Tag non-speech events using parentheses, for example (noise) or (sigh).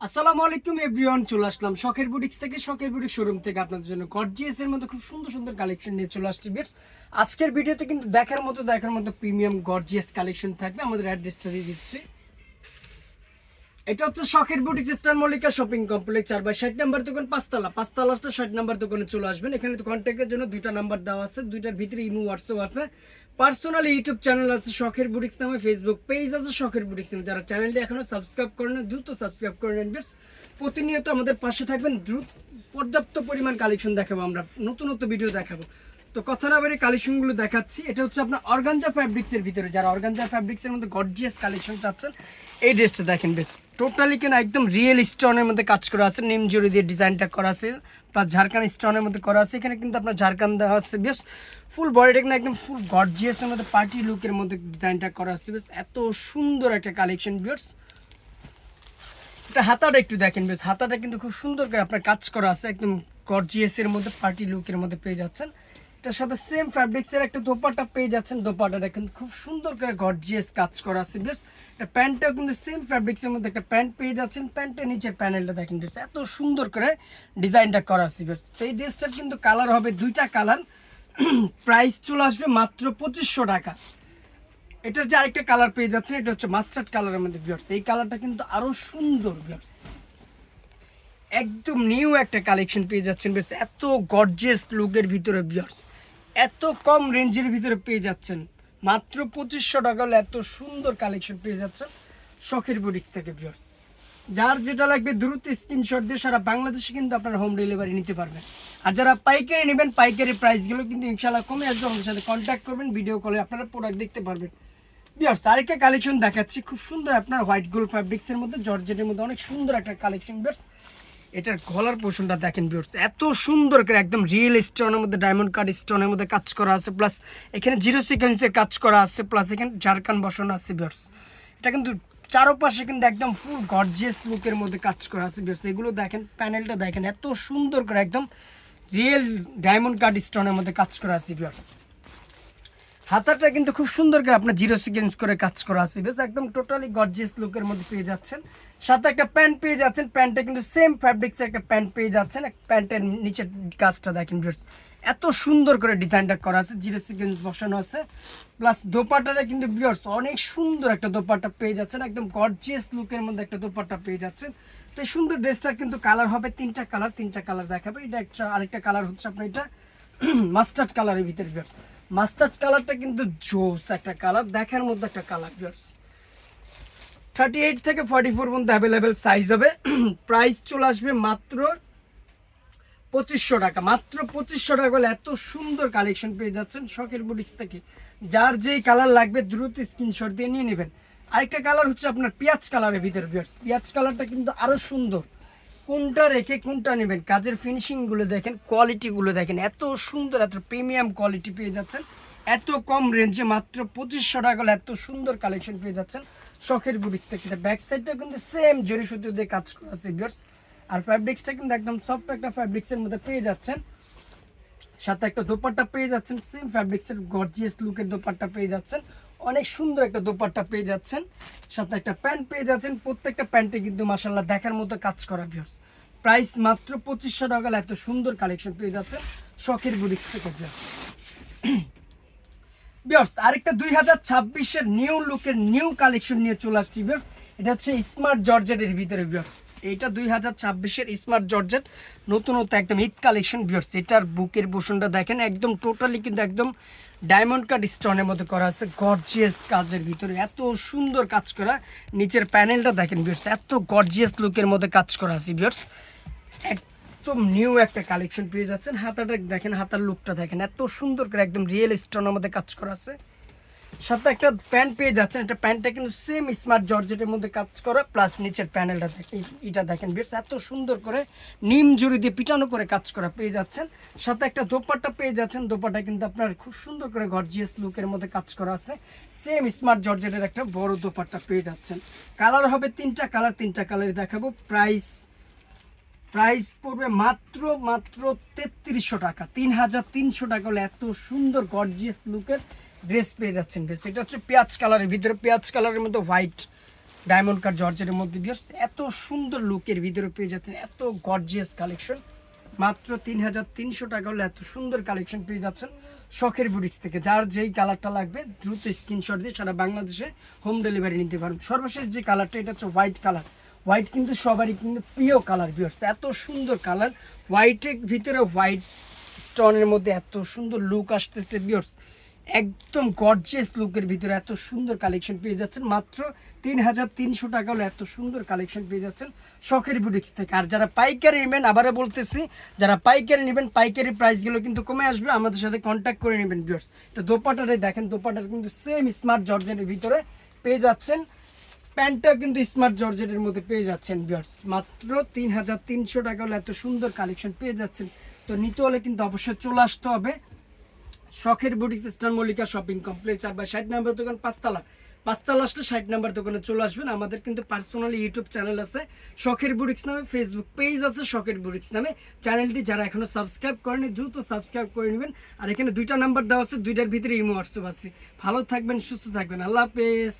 আসসালামু আলাইকুম এভরিওয়ান চলে আসলাম শখের বুটিক্স থেকে। শখের বুটিক শোরুম থেকে আপনাদের জন্য গর্জিয়াস এর মধ্যে খুব সুন্দর সুন্দর কালেকশন নিয়ে চলে আসছি বেশ আজকের ভিডিওতে কিন্তু দেখার মতো দেখার মতো প্রিমিয়াম গর্জিয়াস কালেকশন থাকবে। আমাদের অ্যাড্রেসটা দিয়ে দিচ্ছি। এটা হচ্ছে শখের boutique sister Mallika shopping complex চার বাই ষাট নাম্বার দোকান পাঁচতলা। পাঁচতলাটা ষাট নাম্বার দোকানে চলে আসবেন। এখানে কন্ট্যাক্টের জন্য দুইটা নাম্বার দেওয়া আছে দুইটার ভিতরে ইমো হোয়াটসঅ্যাপ আছে। পার্সোনাল ইউটিউব চ্যানেল আছে শখের বুটিক্স নামে ফেসবুক পেজ আছে শখের বুটিক্স নামে। যারা চ্যানেলটি এখনও সাবস্ক্রাইব করেন না, দ্রুত সাবস্ক্রাইব করে নেন প্রতিনিয়ত আমাদের পাশে থাকবেন দ্রুত পর্যাপ্ত পরিমাণ কালেকশন দেখাবো আমরা নতুন নতুন ভিডিও দেখাবো। তো কথা না বেরিয়ে কালেকশনগুলো দেখাচ্ছি এটা হচ্ছে আপনার অর্গানজা ফ্যাব্রিক্সের ভিতরে। যারা অর্গানজা ফ্যাব্রিক্সের মধ্যে গর্জিয়াস কালেকশন চাচ্ছেন এই ড্রেসটা দেখেন বেশ টোটালি কিন্তু একদম রিয়েল স্টোনের মধ্যে কাজ করা আছে, নিম জড়ি দিয়ে ডিজাইনটা করা আছে প্লাস ঝাড়খান স্টোনের মধ্যে করা আছে। এখানে কিন্তু আপনার ঝাড়খান দেওয়া আছে, বেশ ফুল বডিটা কিন্তু একদম ফুল গর্জিয়াসের মধ্যে পার্টি লুকের মধ্যে ডিজাইনটা করা আছে, বেশ এত সুন্দর একটা কালেকশন বিয়ার্স এটা হাতাটা একটু দেখেন, বেশ হাতাটা কিন্তু খুব সুন্দর করে আপনার কাজ করা আছে, একদম গর্জিয়াসের মধ্যে পার্টি লুকের মধ্যে পেয়ে যাচ্ছেন। এটার সাথে সেম ফ্যাব্রিক্সের একটা দোপাট্টা পেয়ে যাচ্ছেন দোপাট্টাটা কিন্তু খুব সুন্দর করে গর্জিয়াস কাজ করা আছে বেশ এটা প্যান্টটাও কিন্তু সেম ফ্যাব্রিক্সের মধ্যে একটা প্যান্ট পেয়ে যাচ্ছেন। প্যান্টের নিচের প্যানেলটা দেখেন এত সুন্দর করে ডিজাইনটা করা আছে বেশ তো এই ড্রেসটার কিন্তু কালার হবে দুইটা কালার প্রাইস (clears throat) চলে আসবে মাত্র পঁচিশশো টাকা। এটার যে আরেকটা কালার পেয়ে যাচ্ছেন, এটা হচ্ছে মাস্টার্ড কালারের মধ্যে বিয়ার্স এই কালারটা কিন্তু আরও সুন্দর বিয়ার্স একদম নিউ একটা কালেকশন পেয়ে যাচ্ছেন। বেশ, এত গর্জিয়াস লুকের ভিতরে বিয়ার্স এত কম রেঞ্জের ভিতরে পেয়ে যাচ্ছেন। মাত্র পঁচিশশো টাকা হলে এত সুন্দর কালেকশন পেয়ে যাচ্ছেন শখের বুটিক্স থেকে বিয়ার্স যার যেটা লাগবে দ্রুত স্ক্রিনশট দিয়ে সারা বাংলাদেশে কিন্তু আপনারা হোম ডেলিভারি নিতে পারবেন। আর যারা পাইকারি নেবেন, পাইকারি প্রাইসগুলো কিন্তু ইনশাল্লাহ কমে আসবে। আমাদের সাথে কন্ট্যাক্ট করবেন ভিডিও কলে আপনারা প্রোডাক্ট দেখতে পারবেন। বিয়ার্স আরেকটা কালেকশন দেখাচ্ছি। খুব সুন্দর আপনার হোয়াইট গোল্ড ফ্যাব্রিক্সের মধ্যে জর্জেটের মধ্যে অনেক সুন্দর একটা কালেকশন বিয়ার্স এটার গলার পোষণটা দেখেন বিয়ার্স এত সুন্দর করে একদম রিয়েল স্টোনের মধ্যে ডায়মন্ড কার্ড স্টোনের মধ্যে কাজ করা আছে প্লাস এখানে জিরো সিকোয়েন্সের কাজ করা আছে প্লাস এখানে ঝাড়খান বসানো আছে বিয়ার্স এটা কিন্তু চারোপাশে কিন্তু একদম ফুল গর্জিয়াস লুকের মধ্যে কাজ করা আছে বিয়ার্স এগুলো দেখেন প্যানেলটা দেখেন, এত সুন্দর করে একদম রিয়েল ডায়মন্ড কার্ড স্টোনের মধ্যে কাজ করা আছে বিয়ার্স হাতাটা কিন্তু খুব সুন্দর করে আপনার জিরো সিকেন্স করে কাজ করা আছে। বেশ, একদম টোটালি গর্জিয়াস লুকের মধ্যে পেয়ে যাচ্ছেন। সাথে একটা প্যান্ট পেয়ে যাচ্ছেন। প্যান্টটা কিন্তু সেম ফ্যাব্রিক্সের একটা প্যান্ট পেয়ে যাচ্ছেন। প্যান্টের নিচের কাজটা দেখেন। এত সুন্দর করে ডিজাইনটা করা আছে। জিরো সিকেন্স বসানো আছে। প্লাস দোপাটাটা কিন্তু বিয়ার্স অনেক সুন্দর একটা দোপাট্টা পেয়ে যাচ্ছেন। একদম গর্জিয়াস লুকের মধ্যে একটা দোপাট্টা পেয়ে যাচ্ছেন। তো এই সুন্দর ড্রেসটার কিন্তু কালার হবে তিনটা কালার তিনটা কালার দেখাবে। এটা একটা আরেকটা কালার হচ্ছে আপনার এটা (clears throat) মাস্টার্ড কালারের ভিতরে বিয়ার্স মাস্টার্ড কালারটা কিন্তু জোস একটা কালার দেখার মধ্যে একটা কালার বিয়ার্স থার্টি এইট থেকে ফর্টি ফোর পর্যন্ত অ্যাভেলেবেল সাইজ হবে। (clears throat) প্রাইস চলে আসবে মাত্র পঁচিশশো টাকা। মাত্র পঁচিশশো টাকা হলে এত সুন্দর কালেকশন পেয়ে যাচ্ছেন শখের বুটিক্স থেকে। যার যেই কালার লাগবে দ্রুত স্ক্রিনশট দিয়ে নিয়ে নেবেন। আরেকটা কালার হচ্ছে আপনার পেঁয়াজ কালারের ভিতরে পেঁয়াজ কালারটা কিন্তু আরও সুন্দর। কোনটা রেখে কোনটা নেবেন? কাজের ফিনিশিংগুলো দেখেন কোয়ালিটিগুলো দেখেন। এত সুন্দর, এত প্রিমিয়াম কোয়ালিটি পেয়ে যাচ্ছেন। এত কম রেঞ্জে মাত্র পঁচিশশো টাকা এত সুন্দর কালেকশন পেয়ে যাচ্ছেন শখের বুটিক্স থেকে। ব্যাক সাইডটা কিন্তু সেম জরি সুতো দিয়ে কাজ করা আছে বিয়ার্স আর ফ্যাব্রিক্সটা কিন্তু একদম সফট একটা ফ্যাব্রিক্সের মধ্যে পেয়ে যাচ্ছেন। সাথে একটা দোপাট্টা পেয়ে যাচ্ছেন সেম ফ্যাব্রিক্সের গর্জিয়াস লুকের দোপাট্টা পেয়ে যাচ্ছেন। অনেক সুন্দর একটা দোপাট্টা পেয়ে যাচ্ছেন, সাথে একটা প্যান্ট পেয়ে যাচ্ছেন। প্রত্যেকটা প্যান্টে কিন্তু মাসাল্লাহ দেখার মতো কাজ করা ভিউর্স প্রাইস মাত্র পঁচিশশো টাকা এত সুন্দর কালেকশন পেয়ে যাচ্ছেন শখের বুটিক্স থেকে। বিয়ার্স আরেকটা দুই হাজার ছাব্বিশের নিউ লুকের নিউ কালেকশন নিয়ে চলে আসছি বিয়ার্স এটা হচ্ছে স্মার্ট জর্জেটের ভিতরে বিয়ার্স এটা দুই হাজার ছাব্বিশের স্মার্ট জর্জেট। নতুনত্ব একদম হিট কালেকশন বিয়ার্স এটার বুকের পোষণটা দেখেন, একদম টোটালি কিন্তু একদম ডায়মন্ড কাট স্টোনের মধ্যে করা আছে গর্জিয়াস কাজের ভিতরে, এত সুন্দর কাজ করা। নিচের প্যানেলটা দেখেন বিয়ার্স এত গর্জিয়াস লুকের মধ্যে কাজ করা আছে বিয়ার্স একদম নিউ একটা কালেকশন পেয়ে যাচ্ছেন। হাতাটা দেখেন, হাতার লুকটা দেখেন, এত সুন্দর করে একদম রিয়েল স্টোনের মধ্যে কাজ করা আছে। সাথে একটা প্যান্ট পেয়ে যাচ্ছেন। একটা প্যান্টটা কিন্তু সেম স্মার্ট জর্জেটের মধ্যে কাজ করা প্লাস নিচের প্যানেলটা এটা দেখেন বেশ এত সুন্দর করে নিম জুড়ি দিয়ে পিটানো করে কাজ করা পেয়ে যাচ্ছেন। সাথে একটা দোপাট্টা পেয়ে যাচ্ছেন, দোপাট্টা কিন্তু আপনার খুব সুন্দর করে গর্জিয়াস লুকের মধ্যে কাজ করা আছে। সেম স্মার্ট জর্জেটের একটা বড় দোপাট্টা পেয়ে যাচ্ছেন। কালার হবে তিনটা কালার তিনটা কালারই দেখাবো। প্রাইস প্রাইস পড়বে মাত্র মাত্র তেত্রিশশো টাকা। তিন হাজার তিনশো টাকা হলে এত সুন্দর গর্জিয়াস লুকের ড্রেস পেয়ে যাচ্ছেন বেশ এটা হচ্ছে পেঁয়াজ কালারের ভিতরে। পেঁয়াজ কালারের মধ্যে হোয়াইট ডায়মন্ড কাট জর্জের মধ্যে বিয়ার্স এত সুন্দর লুকের ভিতরে পেয়ে যাচ্ছেন। এত গর্জিয়াস কালেকশন মাত্র তিন হাজার তিনশো টাকা হলে এত সুন্দর কালেকশন পেয়ে যাচ্ছেন শখের বুটিক্স থেকে। যার যেই কালারটা লাগবে, দ্রুত স্ক্রিনশট দিয়ে সারা বাংলাদেশে হোম ডেলিভারি নিতে পারবেন সর্বশেষ যে কালারটা এটা হচ্ছে হোয়াইট কালার হোয়াইট কিন্তু সবারই কিন্তু প্রিয় কালার বিয়ার্স এত সুন্দর কালার হোয়াইটের ভিতরে হোয়াইট স্টোনের মধ্যে এত সুন্দর লুক আসতেছে বিয়ার্স একদম গর্জিয়াস লুকের ভিতরে এত সুন্দর কালেকশন পেয়ে যাচ্ছেন। মাত্র তিন হাজার তিনশো টাকা হলে এত সুন্দর কালেকশন পেয়ে যাচ্ছেন শখের বুটিক্স থেকে। আর যারা পাইকারি নেবেন, আবারও বলতেছি, যারা পাইকারি নেবেন, পাইকারি প্রাইসগুলো কিন্তু কমে আসবে। আমাদের সাথে কন্ট্যাক্ট করে নেবেন বিয়ার্স তো দোপাটারে দেখেন, দোপাটার কিন্তু সেম স্মার্ট জর্জেটের ভিতরে পেয়ে যাচ্ছেন। প্যান্টটা কিন্তু স্মার্ট জর্জেটের মধ্যে পেয়ে যাচ্ছেন বিয়ার্স মাত্র তিন হাজার তিনশো টাকা হলে এত সুন্দর কালেকশন পেয়ে যাচ্ছেন। তো নিতে হলে কিন্তু অবশ্যই চলে আসতে হবে। শখের boutique sister Mallika shopping complex আর বা ষাট নাম্বার দোকান, পাঁচতলা। পাঁচতলা আসলে ষাট নাম্বার দোকানে চলে আসবেন। আমাদের কিন্তু পার্সোনালি ইউটিউব চ্যানেল আছে। শখের বুটিক্স নামে ফেসবুক পেজ আছে, শখের বুটিক্স নামে। চ্যানেলটি যারা এখনও সাবস্ক্রাইব করেনি, দ্রুত সাবস্ক্রাইব করে নেবেন। আর এখানে দুইটা নাম্বার দেওয়া আছে, দুইটার ভিতরে ইমো হোয়াটসঅ্যাপ আছে। ভালো থাকবেন, সুস্থ থাকবেন। আল্লাহ হাফেজ।